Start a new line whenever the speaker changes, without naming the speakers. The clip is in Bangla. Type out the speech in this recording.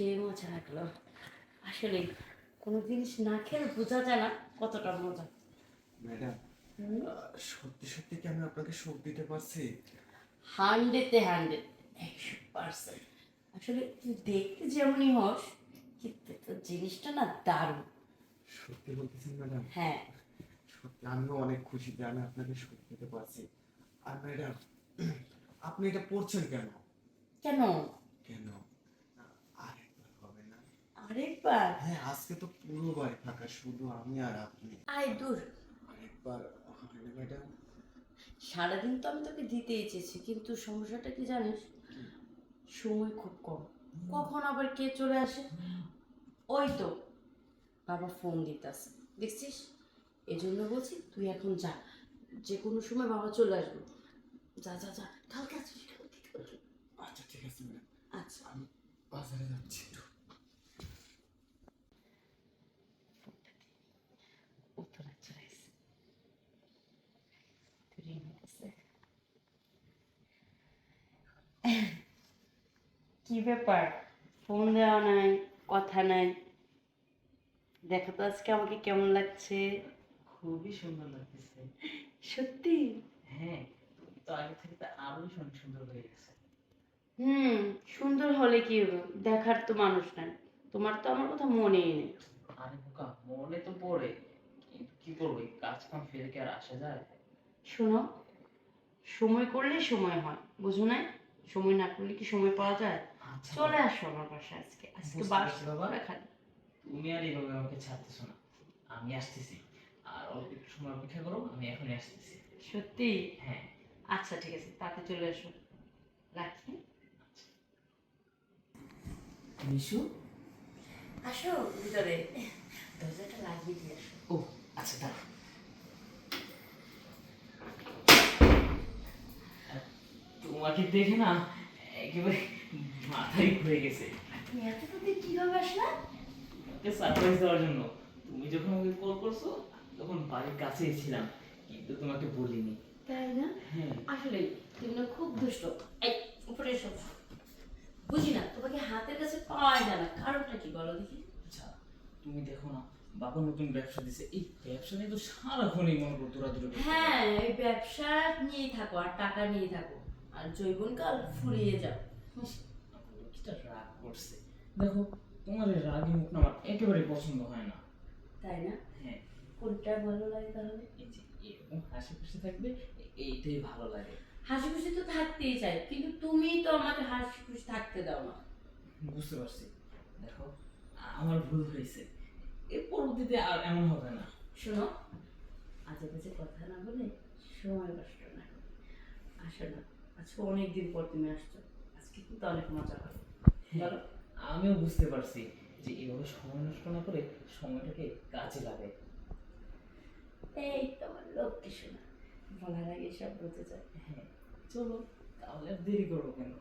খেয়ে মজা লাগল। আসলে কোনো জিনিস না খেলে বোঝা যায় না কতটা মজা।
ম্যাডাম সত্যি সত্যি কি আমি আপনাকে সুখ দিতে পারছি?
হান্ড্রেডে হান্ড্রেড একশো পার্সেন্ট। আসলে তুই দেখতে যেমনই হস কিন্তু তোর জিনিসটা না দারুণ।
সত্যি বলতেছেন ম্যাডাম?
হ্যাঁ।
সত্যি আমিও অনেক খুশি যে আমি আপনাকে সুখ দিতে পারছি। আর ম্যাডাম আপনি এটা পড়ছেন কেন?
কেন?
কেন? আরেকবার? হ্যাঁ আজকে তো পুরো বাড়ি ফাঁকা শুধু আমি আর আপনি।
আয় দূর।
আরেকবার ম্যাডাম।
সারাদিন তো আমি তোকে দিতেই চেয়েছি কিন্তু সমস্যাটা কি জানিস? সময় খুব কম। কখন আবার কে চলে আসে? ওই তো বাবা ফোন দিতেছে। দেখছিস? এই জন্য বলছি তুই এখন যা। যে কোনো সময় বাবা চলে আসবে। যা যা যা। কালকে আসিস কালকে কালকে।
আচ্ছা ঠিক আছে ম্যাডাম।
আচ্ছা।
আমি বাজারে যাচ্ছি একটু
উত্তরা চলে এসে তুই নিতেছে কি ব্যাপার? ফোন দেওয়া নাই কথা নাই। দেখো তো আজকে আমাকে কেমন লাগছে?
খুবই সুন্দর লাগতেছে।
সত্যি?
হ্যাঁ তো আগে থেকে তো অনেক সুন্দর হয়ে গেছে।
হুম সুন্দর হলে কি হবে? দেখার তো মানুষ নাই। তোমার তো আমার কথা মনেই নেই।
আরে বোকা মনে তো পড়ে। কি করব কাজ কাম ফেলে কি আর আসা যায়?
শোনো সময় করলে সময় হয় বুঝো না সময় না করলে কি সময় পাওয়া যায়? চলে আসো আমার বাসায় আজকে। আজকে
বাবা।
খালি।
তুমি আর এইভাবে আমাকে ছাড়তেছো না। আমি আসতেছি। আর অল্প একটু সময় অপেক্ষা করো আমি এখনই আসতেছি।
সত্যি?
হ্যাঁ।
আচ্ছা ঠিক আছে তাতে চলে এসো রাখি।
মিশু?
আসো ভিতরে। দরজাটা লাগিয়ে দিয়ে আসো।
ও আচ্ছা দাঁড়া তোমাকে দেখে না একেবারে মাথায় ঘুরে গেছে।
তুমি এত তাদের কীভাবে আসলা?
তোমাকে সারপ্রাইজ দেওয়ার জন্য। তুমি যখন আমাকে কল করছ তখন বাড়ির কাছেই ছিলাম কিন্তু তোমাকে বলিনি।
তাই না?
হ্যাঁ।
আসলে তুমি না খুব দুষ্ট। এই উপরে এসো। বুঝি না তোমাকে হাতের কাছে পাওয়া যায় না। কারণটা কি বলো দেখি।
আচ্ছা তুমি দেখো না বাবা নতুন ব্যবসা দিছে। এই ব্যবসা নিয়ে তো সারাক্ষণই মনে করো তোরা দূরে
হ্যাঁ। এই ব্যবসা নিয়েই থাকো আর টাকা নিয়ে থাকো। আর জৈবনকাল ফুরিয়ে যাও
কিটা রাগ করছে। দেখো তোমার এই রাগি মুখ আমার একেবারে পছন্দ হয় না।
তাই না?
হ্যাঁ।
কোনটা ভালো লাগে তাহলে?
এই যে এরকম হাসি খুশি থাকবে এইটাই ভালো লাগে।
হাসি খুশি তো থাকতেই চাই কিন্তু তুমিই তো আমাকে হাসি খুশি থাকতে দাও না।
বুঝতে পারছি। দেখো আমার ভুল হয়েছে। এর পরবর্তীতে আর এমন হবে না।
শোনো আজে বাজে কথা না বলে সময় নষ্ট না। আসো না। আজকে অনেকদিন পর তুমি আসছো। আজকে কিন্তু অনেক মজা হবে। বলো
আমিও বুঝতে পারছি যে এভাবে সময় নষ্ট না করে সময়টাকে কাজে লাগে।
এই তোমার লক্ষ্মী শোনা বলার আগে সব বুঝে যায়
হ্যাঁ চলো তাহলে দেরি করব কেন?